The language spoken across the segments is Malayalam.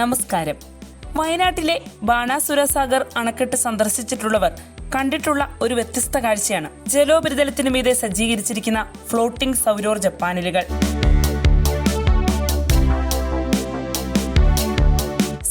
നമസ്കാരം. വയനാട്ടിലെ ബാണാസുര സാഗർ അണക്കെട്ട് സന്ദർശിച്ചിട്ടുള്ളവർ കണ്ടിട്ടുള്ള ഒരു വ്യത്യസ്ത കാഴ്ചയാണ്. ജലോപരിതലത്തിനു മീതെ സജ്ജീകരിച്ചിരിക്കുന്ന ഫ്ലോട്ടിംഗ് സൗരോർജ പാനലുകൾ.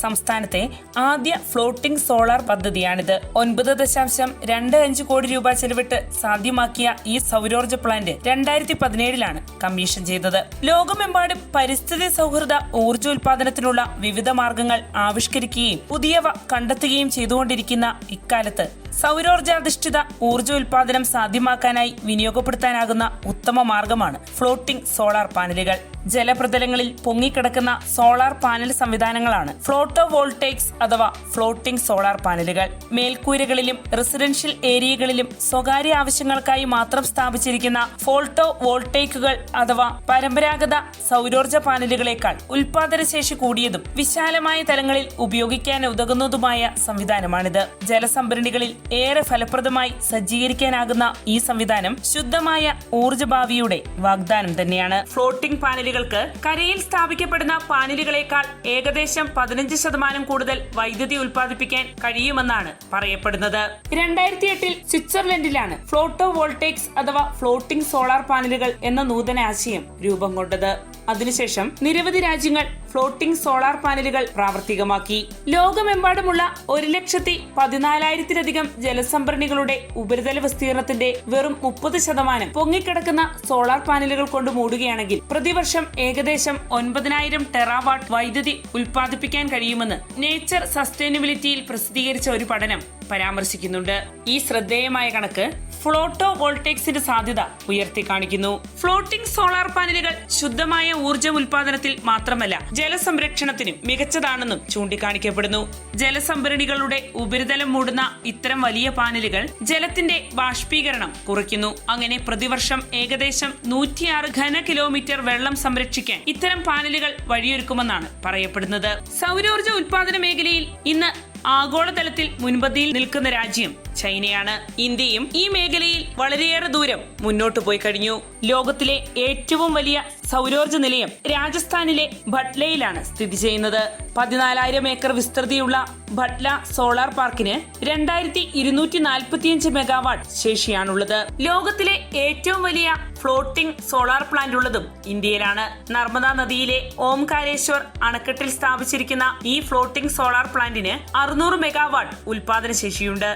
സംസ്ഥാനത്തെ ആദ്യ ഫ്ലോട്ടിംഗ് സോളാർ പദ്ധതിയാണിത്. ഒൻപത് ദശാംശം രണ്ട് അഞ്ച് കോടി രൂപ ചെലവിട്ട് സാധ്യമാക്കിയ ഈ സൗരോർജ പ്ലാന്റ് രണ്ടായിരത്തി പതിനേഴിലാണ് കമ്മീഷൻ ചെയ്തത്. ലോകമെമ്പാടും പരിസ്ഥിതി സൗഹൃദ ഊർജോൽപാദനത്തിനുള്ള വിവിധ മാർഗങ്ങൾ ആവിഷ്കരിക്കുകയും പുതിയവ കണ്ടെത്തുകയും ചെയ്തുകൊണ്ടിരിക്കുന്ന ഇക്കാലത്ത് സൗരോർജാധിഷ്ഠിത ഊർജോൽപാദനം സാധ്യമാക്കാനായി വിനിയോഗപ്പെടുത്താനാകുന്ന ഉത്തമ മാർഗമാണ് ഫ്ലോട്ടിംഗ് സോളാർ പാനലുകൾ. ജലപ്രതലങ്ങളിൽ പൊങ്ങിക്കിടക്കുന്ന സോളാർ പാനൽ സംവിധാനങ്ങളാണ് ഫ്ലോട്ടോ വോൾട്ടേക്സ് അഥവാ ഫ്ലോട്ടിംഗ് സോളാർ പാനലുകൾ. മേൽക്കൂരകളിലും റെസിഡൻഷ്യൽ ഏരിയകളിലും സ്വകാര്യ ആവശ്യങ്ങൾക്കായി മാത്രം സ്ഥാപിച്ചിരിക്കുന്ന ഫോൾട്ടോ വോൾട്ടേക്കുകൾ അഥവാ പരമ്പരാഗത സൗരോർജ പാനലുകളേക്കാൾ ഉൽപാദനശേഷി കൂടിയതും വിശാലമായ തലങ്ങളിൽ ഉപയോഗിക്കാൻ ഉതകുന്നതുമായ സംവിധാനമാണിത്. ജലസംഭരണികളിൽ ഏറെ ഫലപ്രദമായി സജ്ജീകരിക്കാനാകുന്ന ഈ സംവിധാനം ശുദ്ധമായ ഊർജഭാവിയുടെ വാഗ്ദാനം തന്നെയാണ്. ഫ്ലോട്ടിംഗ് പാനലുകൾക്ക് കരയിൽ സ്ഥാപിക്കപ്പെടുന്ന പാനലുകളേക്കാൾ ഏകദേശം പതിനഞ്ച് ശതമാനം കൂടുതൽ വൈദ്യുതി ഉൽപ്പാദിപ്പിക്കാൻ കഴിയുമെന്നാണ് പറയപ്പെടുന്നത്. രണ്ടായിരത്തി എട്ടിൽ സ്വിറ്റ്സർലൻഡിലാണ് ഫ്ലോട്ടോ വോൾട്ടേക്സ് അഥവാ ഫ്ലോട്ടിംഗ് സോളാർ പാനലുകൾ എന്ന നൂതന ആശയം രൂപം കൊണ്ടത്. അതിനുശേഷം നിരവധി രാജ്യങ്ങൾ ഫ്ലോട്ടിംഗ് സോളാർ പാനലുകൾ പ്രാവർത്തികമാക്കി. ലോകമെമ്പാടുമുള്ള ഒരു ലക്ഷത്തി പതിനാലായിരത്തിലധികം ജലസംഭരണികളുടെ ഉപരിതല വിസ്തീർണത്തിന്റെ വെറും മുപ്പത് ശതമാനം പൊങ്ങിക്കിടക്കുന്ന സോളാർ പാനലുകൾ കൊണ്ട് മൂടുകയാണെങ്കിൽ പ്രതിവർഷം ഏകദേശം ഒൻപതിനായിരം ടെറാവാട്ട് വൈദ്യുതി ഉൽപ്പാദിപ്പിക്കാൻ കഴിയുമെന്ന് നേച്ചർ സസ്റ്റൈനബിലിറ്റിയിൽ പ്രസിദ്ധീകരിച്ച ഒരു പഠനം പരാമർശിക്കുന്നുണ്ട്. ഈ ശ്രദ്ധേയമായ കണക്ക് ഫ്ലോട്ടോ വോൾട്ടേക്സിന്റെ സാധ്യത ഉയർത്തി കാണിക്കുന്നു. ഫ്ലോട്ടിംഗ് സോളാർ പാനലുകൾ ശുദ്ധമായ ഊർജം ഉൽപാദനത്തിൽ മാത്രമല്ല ജലസംരക്ഷണത്തിനും മികച്ചതാണെന്നും ചൂണ്ടിക്കാണിക്കപ്പെടുന്നു. ജലസംഭരണികളുടെ ഉപരിതലം മൂടുന്ന ഇത്തരം വലിയ പാനലുകൾ ജലത്തിന്റെ ബാഷ്പീകരണം കുറയ്ക്കുന്നു അങ്ങനെ പ്രതിവർഷം ഏകദേശം നൂറ്റിയാറ് ഘന കിലോമീറ്റർ വെള്ളം സംരക്ഷിക്കാൻ ഇത്തരം പാനലുകൾ വഴിയൊരുക്കുമെന്നാണ് പറയപ്പെടുന്നത്. സൗരോർജ ഉൽപാദന മേഖലയിൽ ഇന്ന് ആഗോളതലത്തിൽ മുൻപന്തിയിൽ നിൽക്കുന്ന രാജ്യം ചൈനയാണ്. ഇന്ത്യയും ഈ മേഖലയിൽ വളരെയേറെ ദൂരം മുന്നോട്ട് പോയി കഴിഞ്ഞു. ലോകത്തിലെ ഏറ്റവും വലിയ സൗരോർജ നിലയം രാജസ്ഥാനിലെ ഭട്ലയിലാണ് സ്ഥിതി ചെയ്യുന്നത്. പതിനാലായിരം ഏക്കർ വിസ്തൃതിയുള്ള ഭട്ല സോളാർ പാർക്കിന് രണ്ടായിരത്തി ഇരുന്നൂറ്റി നാൽപ്പത്തിയഞ്ച് മെഗാവാട്ട് ശേഷിയാണുള്ളത്. ലോകത്തിലെ ഏറ്റവും വലിയ ഫ്ലോട്ടിംഗ് സോളാർ പ്ലാന്റ് ഉള്ളതും ഇന്ത്യയിലാണ്. നർമ്മദ നദിയിലെ ഓംകാരേശ്വർ അണക്കെട്ടിൽ സ്ഥാപിച്ചിരിക്കുന്ന ഈ ഫ്ലോട്ടിംഗ് സോളാർ പ്ലാന്റിന് അറുന്നൂറ് മെഗാവാട്ട് ഉൽപാദന ശേഷിയുണ്ട്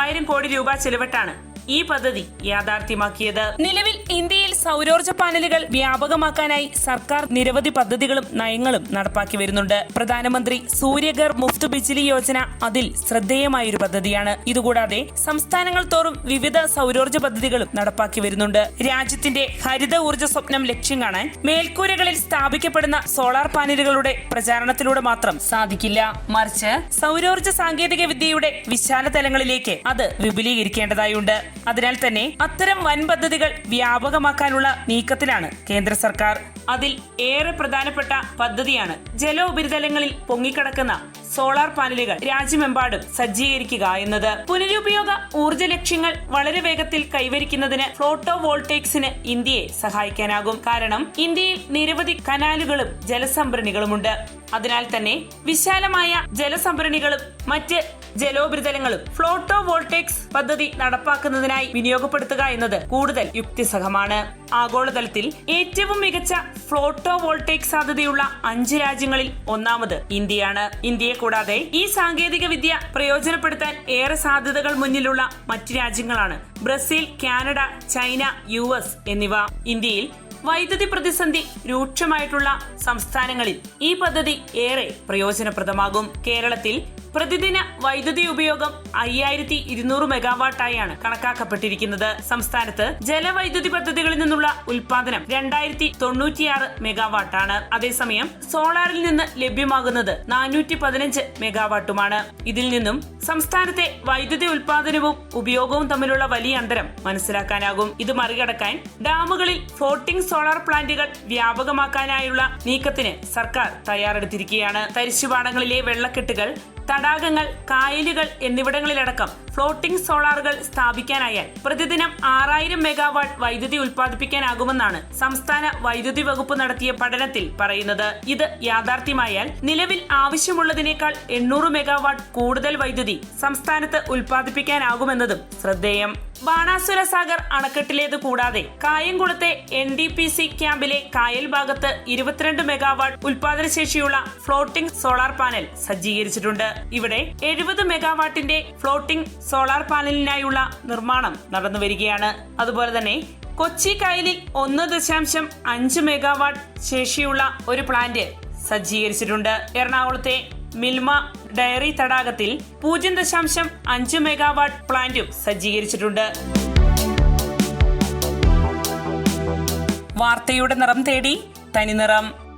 മൂവായിരം കോടി രൂപ ചെലവിട്ടാണ് ഈ പദ്ധതി യാഥാർത്ഥ്യമാക്കിയത്. നിലവിൽ ഇന്ത്യയിൽ സൗരോർജ പാനലുകൾ വ്യാപകമാക്കാനായി സർക്കാർ നിരവധി പദ്ധതികളും നയങ്ങളും നടപ്പാക്കി വരുന്നുണ്ട്. പ്രധാനമന്ത്രി സൂര്യഗർ മുഫ്ത് ബിജ്ലി യോജന അതിൽ ശ്രദ്ധേയമായൊരു പദ്ധതിയാണ്. ഇതുകൂടാതെ സംസ്ഥാനങ്ങൾ തോറും വിവിധ സൗരോർജ പദ്ധതികളും നടപ്പാക്കി വരുന്നുണ്ട്. രാജ്യത്തിന്റെ ഹരിത ഊർജ സ്വപ്നം ലക്ഷ്യം കാണാൻ മേൽക്കൂരകളിൽ സ്ഥാപിക്കപ്പെടുന്ന സോളാർ പാനലുകളുടെ പ്രചാരണത്തിലൂടെ മാത്രം സാധിക്കില്ല. മറിച്ച് സൗരോർജ സാങ്കേതിക വിദ്യയുടെ വിശാല തലങ്ങളിലേക്ക് അത് വിപുലീകരിക്കേണ്ടതായുണ്ട്. അതിനാൽ തന്നെ അത്തരം വൻ പദ്ധതികൾ വ്യാപകമാക്കാനുള്ള നീക്കത്തിലാണ് കേന്ദ്ര സർക്കാർ. അതിൽ ഏറെ പ്രധാനപ്പെട്ട പദ്ധതിയാണ് ജല ഉപരിതലങ്ങളിൽ പൊങ്ങിക്കിടക്കുന്ന സോളാർ പാനലുകൾ രാജ്യമെമ്പാടും സജ്ജീകരിക്കുക എന്നത്. പുനരുപയോഗ ഊർജ ലക്ഷ്യങ്ങൾ വളരെ വേഗത്തിൽ കൈവരിക്കുന്നതിന് ഫ്ലോട്ടോ വോൾട്ടേക്സിന് ഇന്ത്യയെ സഹായിക്കാനാകും. കാരണം ഇന്ത്യയിൽ നിരവധി കനാലുകളും ജലസംഭരണികളുമുണ്ട്. അതിനാൽ തന്നെ വിശാലമായ ജലസംഭരണികളും മറ്റ് ജലോപരിതലങ്ങളും ഫ്ലോട്ടോ വോൾട്ടേക്സ് പദ്ധതി നടപ്പാക്കുന്നതിനായി വിനിയോഗപ്പെടുത്തുക എന്നത് കൂടുതൽ യുക്തിസഹമാണ്. ആഗോളതലത്തിൽ ഏറ്റവും മികച്ച ഫ്ലോട്ടോ വോൾട്ടേക് സാധ്യതയുള്ള അഞ്ച് രാജ്യങ്ങളിൽ ഒന്നാമത് ഇന്ത്യയാണ്. ഇന്ത്യയെ കൂടാതെ ഈ സാങ്കേതിക വിദ്യ പ്രയോജനപ്പെടുത്താൻ ഏറെ സാധ്യതകൾ മുന്നിലുള്ള മറ്റ് രാജ്യങ്ങളാണ് ബ്രസീൽ കാനഡ ചൈന യു എന്നിവ. ഇന്ത്യയിൽ വൈദ്യുതി പ്രതിസന്ധി രൂക്ഷമായിട്ടുള്ള സംസ്ഥാനങ്ങളിൽ ഈ പദ്ധതി ഏറെ പ്രയോജനപ്രദമാകും. കേരളത്തിൽ പ്രതിദിന വൈദ്യുതി ഉപയോഗം അയ്യായിരത്തി ഇരുന്നൂറ് മെഗാവാട്ടായാണ് കണക്കാക്കപ്പെട്ടിരിക്കുന്നത്. സംസ്ഥാനത്ത് ജലവൈദ്യുതി പദ്ധതികളിൽ നിന്നുള്ള ഉൽപാദനം രണ്ടായിരത്തി തൊണ്ണൂറ്റിയാറ് മെഗാവാട്ടാണ്. അതേസമയം സോളാറിൽ നിന്ന് ലഭ്യമാകുന്നത് നാനൂറ്റി പതിനഞ്ച് മെഗാവാട്ടുമാണ്. ഇതിൽ നിന്നും സംസ്ഥാനത്തെ വൈദ്യുതി ഉൽപാദനവും ഉപയോഗവും തമ്മിലുള്ള വലിയ അന്തരം മനസ്സിലാക്കാനാകും. ഇത് മറികടക്കാൻ ഡാമുകളിൽ ഫ്ലോട്ടിംഗ് സോളാർ പ്ലാന്റുകൾ വ്യാപകമാക്കാനായുള്ള നീക്കത്തിന് സർക്കാർ തയ്യാറെടുത്തിരിക്കുകയാണ്. തരിശുപാടങ്ങളിലെ വെള്ളക്കെട്ടുകൾ തടാകങ്ങൾ കായലുകൾ എന്നിവിടങ്ങളിലടക്കം ഫ്ലോട്ടിംഗ് സോളാറുകൾ സ്ഥാപിക്കാനായാൽ പ്രതിദിനം ആറായിരം മെഗാവാട്ട് വൈദ്യുതി ഉൽപ്പാദിപ്പിക്കാനാകുമെന്നാണ് സംസ്ഥാന വൈദ്യുതി വകുപ്പ് നടത്തിയ പഠനത്തിൽ പറയുന്നത്. ഇത് യാഥാർത്ഥ്യമായാൽ നിലവിൽ ആവശ്യമുള്ളതിനേക്കാൾ എണ്ണൂറ് മെഗാവാട്ട് കൂടുതൽ വൈദ്യുതി സംസ്ഥാനത്ത് ഉൽപ്പാദിപ്പിക്കാനാകുമെന്നതും ശ്രദ്ധേയം. ബാണാസുര സാഗർ അണക്കെട്ടിലേത് കൂടാതെ കായംകുളത്തെ എൻ ഡി പി സി ക്യാമ്പിലെ കായൽ ഭാഗത്ത് ഇരുപത്തിരണ്ട് മെഗാവാട്ട് ഉൽപാദനശേഷിയുള്ള ഫ്ലോട്ടിംഗ് സോളാർ പാനൽ സജ്ജീകരിച്ചിട്ടുണ്ട്. ഇവിടെ എഴുപത് മെഗാവാട്ടിന്റെ ഫ്ലോട്ടിംഗ് സോളാർ പാനലിനായുള്ള നിർമ്മാണം നടന്നു വരികയാണ് അതുപോലെ തന്നെ കൊച്ചി കായലിൽ ഒന്ന് ദശാംശം അഞ്ച് മെഗാവാട്ട് ശേഷിയുള്ള ഒരു പ്ലാന്റ് സജ്ജീകരിച്ചിട്ടുണ്ട്. എറണാകുളത്തെ മിൽമ ഡയറി തടാകത്തിൽ പൂജ്യം ദശാംശം അഞ്ച് മെഗാവാട്ട് പ്ലാന്റും സജ്ജീകരിച്ചിട്ടുണ്ട്. വാർത്തയുടെ നിറം തേടി തനിനിറം.